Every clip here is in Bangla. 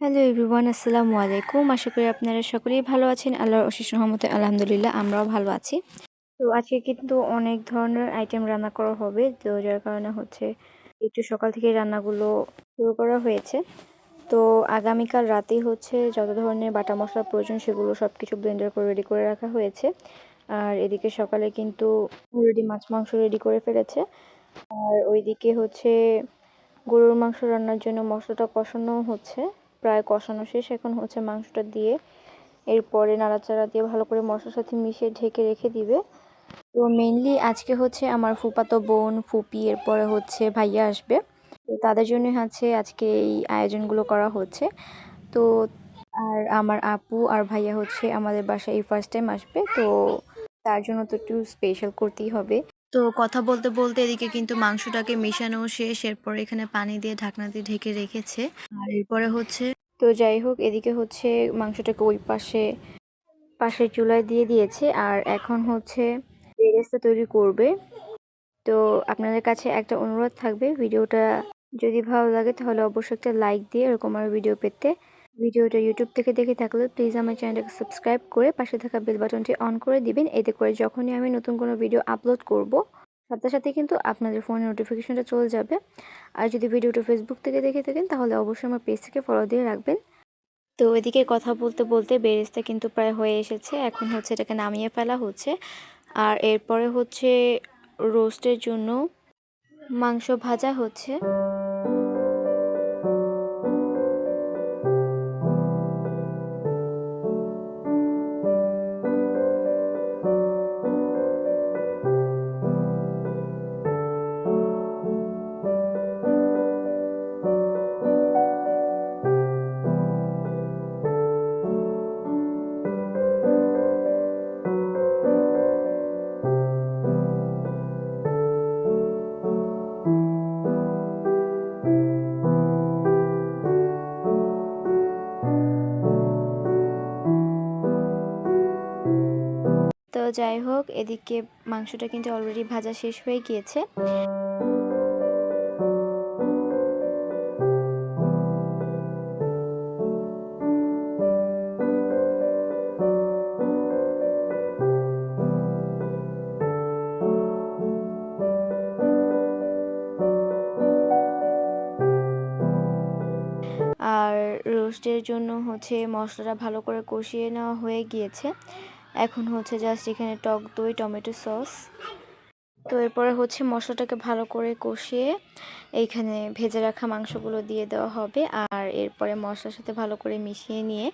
হ্যালো এভরিওয়ান আসসালামু আলাইকুম আশা করি আপনারা সকলেই ভালো আছেন। আল্লাহর অশেষ রহমতে আলহামদুলিল্লাহ আমরাও ভালো আছি। তো আজকে কিন্তু অনেক ধরনের আইটেম রান্না করা হবে। তো যার কারণে হচ্ছে একটু সকাল থেকে রান্নাগুলো শুরু করা হয়েছে। তো আগামীকাল রাতেই হচ্ছে যত ধরনের বাটা মশলার প্রয়োজন সেগুলো সব কিছু ব্লেন্ডার করে রেডি করে রাখা হয়েছে। আর এদিকে সকালে কিন্তু অলরেডি মাছ, মাংস রেডি করে ফেলেছে। আর ওইদিকে হচ্ছে গরুর মাংস রান্নার জন্য মশলাটা কষানো হচ্ছে। প্রায় কষানো শেষ। এখন হচ্ছে মাংসটা দিয়ে এরপরে নাড়াচাড়া দিয়ে ভালো করে মশলার সাথে মিশিয়ে ঢেকে রেখে দিবে। তো মেনলি আজকে হচ্ছে আমার ফুপাতো বোন, ফুপি, এরপরে হচ্ছে ভাইয়া আসবে। তো তাদের জন্যই হচ্ছে আজকে এই আয়োজনগুলো করা হচ্ছে। তো আর আমার আপু আর ভাইয়া হচ্ছে আমাদের বাসায় এই ফার্স্ট টাইম আসবে। তো তার জন্য তো একটু স্পেশাল করতেই হবে। তো কথা বলতে বলতে এদিকে কিন্তু মাংসটাকে মেশানো শেষ, এরপর এখানে পানি দিয়ে ঢাকনা দিয়ে ঢেকে রেখেছে। আর এরপরে হচ্ছে তো যাই হোক, এদিকে হচ্ছে মাংসটাকে ওই পাশে পাশে চুলায় দিয়ে দিয়েছে। আর এখন হচ্ছে বেরেস্তা তৈরি করবে। তো আপনাদের কাছে একটা অনুরোধ থাকবে, ভিডিওটা যদি ভালো লাগে তাহলে অবশ্যই একটা লাইক দিয়ে এরকম আর ভিডিও পেতে। ভিডিওটা ইউটিউব থেকে দেখে থাকলে প্লিজ আমার চ্যানেলটাকে সাবস্ক্রাইব করে পাশে থাকা বেল বাটনটি অন করে দিবেন। এতে করে যখনই আমি নতুন কোনো ভিডিও আপলোড করব, সাথে সাথে কিন্তু আপনাদের ফোনে নোটিফিকেশনটা চলে যাবে। আর যদি ভিডিওটা ফেসবুক থেকে দেখে থাকেন, তাহলে অবশ্যই আমার পেজ থেকে ফলো দিয়ে রাখবেন। তো এদিকে কথা বলতে বলতে বেরেস্তা কিন্তু প্রায় হয়ে এসেছে। এখন হচ্ছে এটাকে নামিয়ে ফেলা হচ্ছে। আর এরপরে হচ্ছে রোস্টের জন্য মাংস ভাজা হচ্ছে। যাই হোক, এদিকে মাংসটা কিন্তু অলরেডি ভাজা শেষ হয়ে গিয়েছে। আর রোস্টের জন্য হচ্ছে মশলাটা ভালো করে কষিয়ে নেওয়া হয়ে গিয়েছে। এখন হচ্ছে জাস্ট এখানে টক দই, টমেটো সস। তো এরপরে হচ্ছে মশলাটাকে ভালো করে কষিয়ে এইখানে ভেজে রাখা মাংসগুলো দিয়ে দেওয়া হবে আর এরপরে মশলার সাথে ভালো করে মিশিয়ে নিয়ে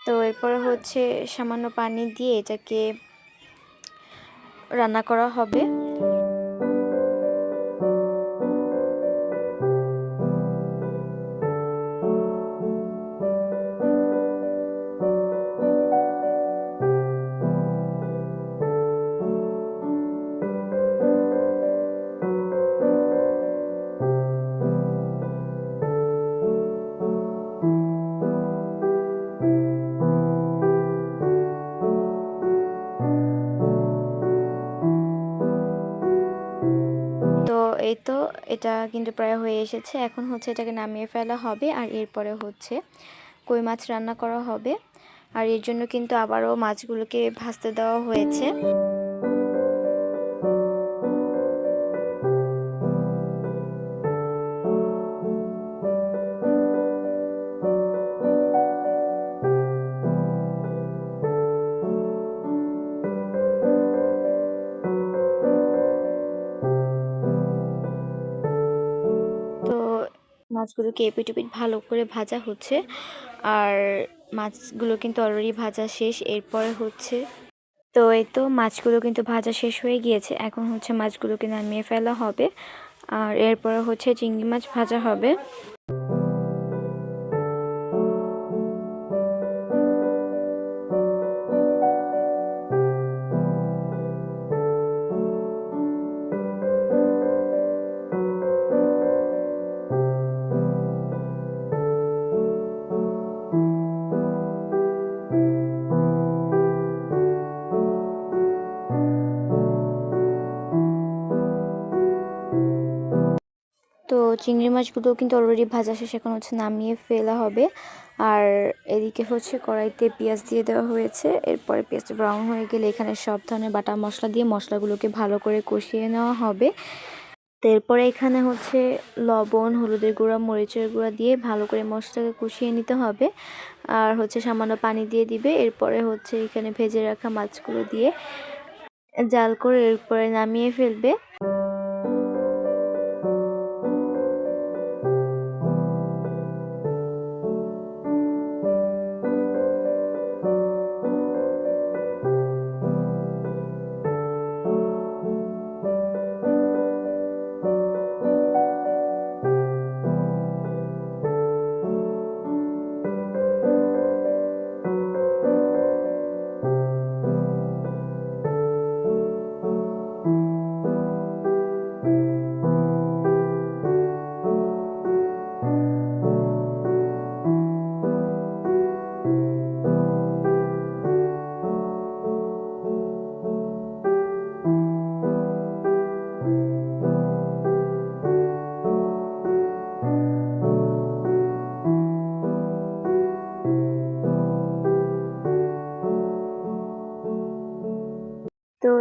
তো এরপরে হচ্ছে সামান্য পানি দিয়ে এটাকে রান্না করা হবে। এই তো এটা কিন্তু প্রায় হয়ে এসেছে। এখন হচ্ছে এটাকে নামিয়ে ফেলা হবে আর এরপরে হচ্ছে কই মাছ রান্না করা হবে। আর এর জন্য কিন্তু আবারও মাছগুলোকে ভাজতে দেওয়া হয়েছে। মাছগুলোকে এপিট ওপিট ভালো করে ভাজা হচ্ছে। আর মাছগুলো কিন্তু অলরেডি ভাজা শেষ, এরপরে হচ্ছে তো এই তো মাছগুলো কিন্তু ভাজা শেষ হয়ে গিয়েছে। এখন হচ্ছে মাছগুলোকে নামিয়ে ফেলা হবে। আর এরপরে হচ্ছে চিংড়ি মাছ ভাজা হবে। চিংড়ি মাছগুলো কিন্তু অলরেডি ভাজা শেষ, এখন হচ্ছে নামিয়ে ফেলা হবে। আর এদিকে হচ্ছে কড়াইতে পেঁয়াজ দিয়ে দেওয়া হয়েছে। এরপরে পেঁয়াজটা ব্রাউন হয়ে গেলে এখানে সব ধরনের বাটা মশলা দিয়ে মশলাগুলোকে ভালো করে কষিয়ে নেওয়া হবে। তারপরে এখানে হচ্ছে লবণ, হলুদের গুঁড়া, মরিচের গুঁড়া দিয়ে ভালো করে মশলাকে কষিয়ে নিতে হবে। আর হচ্ছে সামান্য পানি দিয়ে দিবে। এরপরে হচ্ছে এখানে ভেজে রাখা মাছগুলো দিয়ে জাল করে এরপরে নামিয়ে ফেলবে।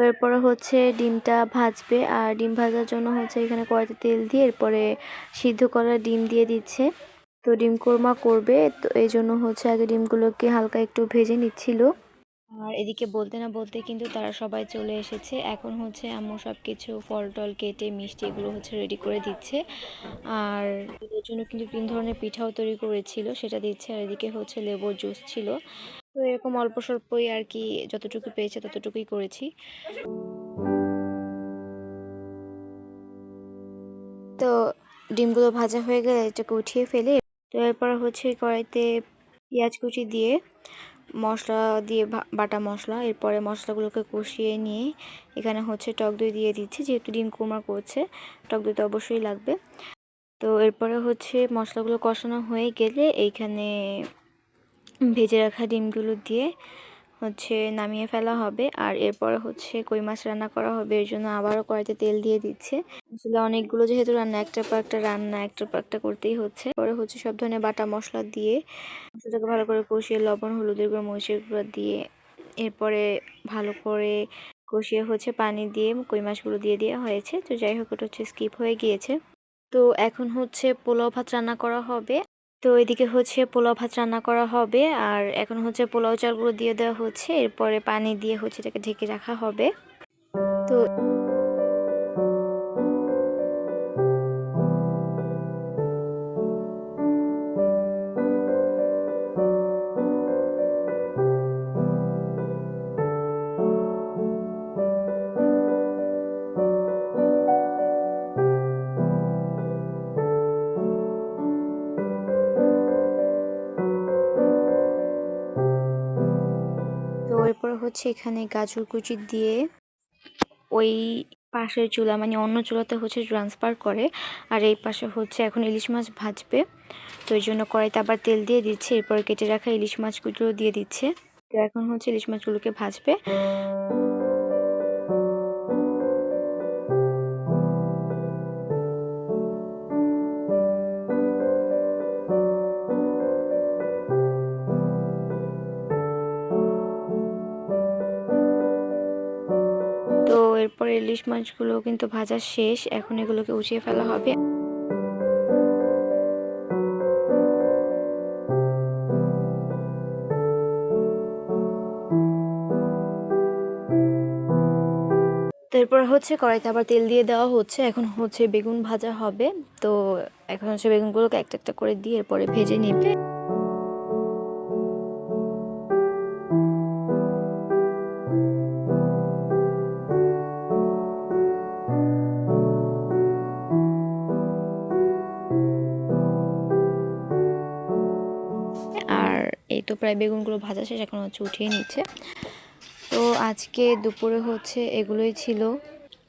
এরপরে হচ্ছে ডিমটা ভাজবে, আর ডিম ভাজার জন্য হচ্ছে এখানে কড়াইতে তেল দিয়ে এরপরে সিদ্ধ করা ডিম দিয়ে দিচ্ছে। তো ডিম কোরমা করবে, তো এই জন্য হচ্ছে আগে ডিমগুলোকে হালকা একটু ভেজে নিচ্ছিল। আর এদিকে বলতে না বলতে কিন্তু তারা সবাই চলে এসেছে। এখন হচ্ছে আম্মু সব কিছু ফল টল কেটে মিষ্টি এগুলো হচ্ছে রেডি করে দিচ্ছে। আর এদের জন্য কিন্তু তিন ধরনের পিঠাও তৈরি করেছিল। সেটা দিচ্ছে আর এদিকে হচ্ছে লেবুর জুস ছিল। তো এরকম অল্প স্বল্পই আর কি যতটুকু পেয়েছে ততটুকুই করেছি। তো ডিমগুলো ভাজা হয়ে গেলে এটাকে উঠিয়ে ফেলে, তো এরপর হচ্ছে কড়াইতে পেঁয়াজ কুচি দিয়ে মশলা দিয়ে বাটা মশলা, এরপরে মশলাগুলোকে কষিয়ে নিয়ে এখানে হচ্ছে টক দই দিয়ে দিচ্ছি। যেহেতু ডিম কুমড়া করছে, টক দই তো অবশ্যই লাগবে। তো এরপরে হচ্ছে মশলাগুলো কষানো হয়ে গেলে এইখানে ভেজে রাখা ডিমগুলো দিয়ে হচ্ছে নামিয়ে ফেলা হবে। আর এরপরে হচ্ছে কই মাছ রান্না করা হবে, এর জন্য আবারও কড়াইতে তেল দিয়ে দিচ্ছে। আসলে অনেকগুলো যেহেতু রান্না, একটা পর একটা রান্না, একটা পর একটা করতেই হচ্ছে। পরে হচ্ছে সব ধরনের বাটা মশলা দিয়ে মশলাটাকে ভালো করে কষিয়ে লবণ, হলুদের গুঁড়ো, মরিচের গুঁড়ো দিয়ে এরপরে ভালো করে কষিয়ে হচ্ছে পানি দিয়ে কই মাছগুলো দিয়ে দেওয়া হয়েছে। তো যাই হোক, ওটা হচ্ছে স্কিপ হয়ে গিয়েছে। তো এখন হচ্ছে পোলাও ভাত রান্না করা হবে। তো এদিকে হচ্ছে পোলাও ভাত রান্না করা হবে আর এখন হচ্ছে পোলাও চালগুলো দিয়ে দেওয়া হচ্ছে। এরপরে পানি দিয়ে হচ্ছে এটাকে ঢেকে রাখা হবে। তো হচ্ছে এখানে গাজর কুচি দিয়ে ওই পাশের চুলা মানে অন্য চুলাতে হচ্ছে ট্রান্সফার করে। আর এই পাশে হচ্ছে এখন ইলিশ মাছ ভাজবে। তো এই জন্য কড়াইতে আবার তেল দিয়ে দিচ্ছে। এরপর কেটে রাখা ইলিশ মাছগুলো দিয়ে দিচ্ছে। তো এখন হচ্ছে ইলিশ মাছগুলোকে ভাজবে। এরপরে ইলিশ মাছগুলো কিন্তু ভাজা শেষ। এখন এগুলোকে উঠিয়ে ফেলা হবে। তারপর হচ্ছে কড়াইতে আবার তেল দিয়ে দেওয়া হচ্ছে। এখন হচ্ছে বেগুন ভাজা হবে। তো এখন হচ্ছে বেগুনগুলোকে একটা একটা করে দিয়ে এরপরে ভেজে নিবে। তো প্রায় বেগুনগুলো ভাজা শেষ, এখন হচ্ছে উঠিয়ে নিচ্ছে। তো আজকে দুপুরে হচ্ছে এগুলোই ছিল।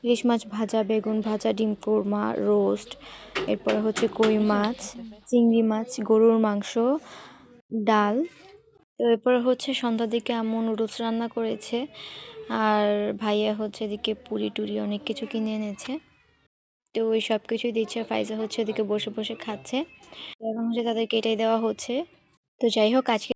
ইলিশ মাছ ভাজা, বেগুন ভাজা, ডিম কোরমা, রোস্ট, এরপরে হচ্ছে কই মাছ, চিংড়ি মাছ, গরুর মাংস, ডাল। তো এরপরে হচ্ছে সন্ধ্যার দিকে আম্মু নুডলস রান্না করেছে। আর ভাইয়া হচ্ছে এদিকে পুরি টুরি অনেক কিছু কিনে এনেছে। তো ওই সব কিছুই দিচ্ছে ফাইজা হচ্ছে ওদিকে বসে বসে খাচ্ছে। এখন হচ্ছে তাদেরকে এটাই দেওয়া হচ্ছে। তো যাই হোক, আজকে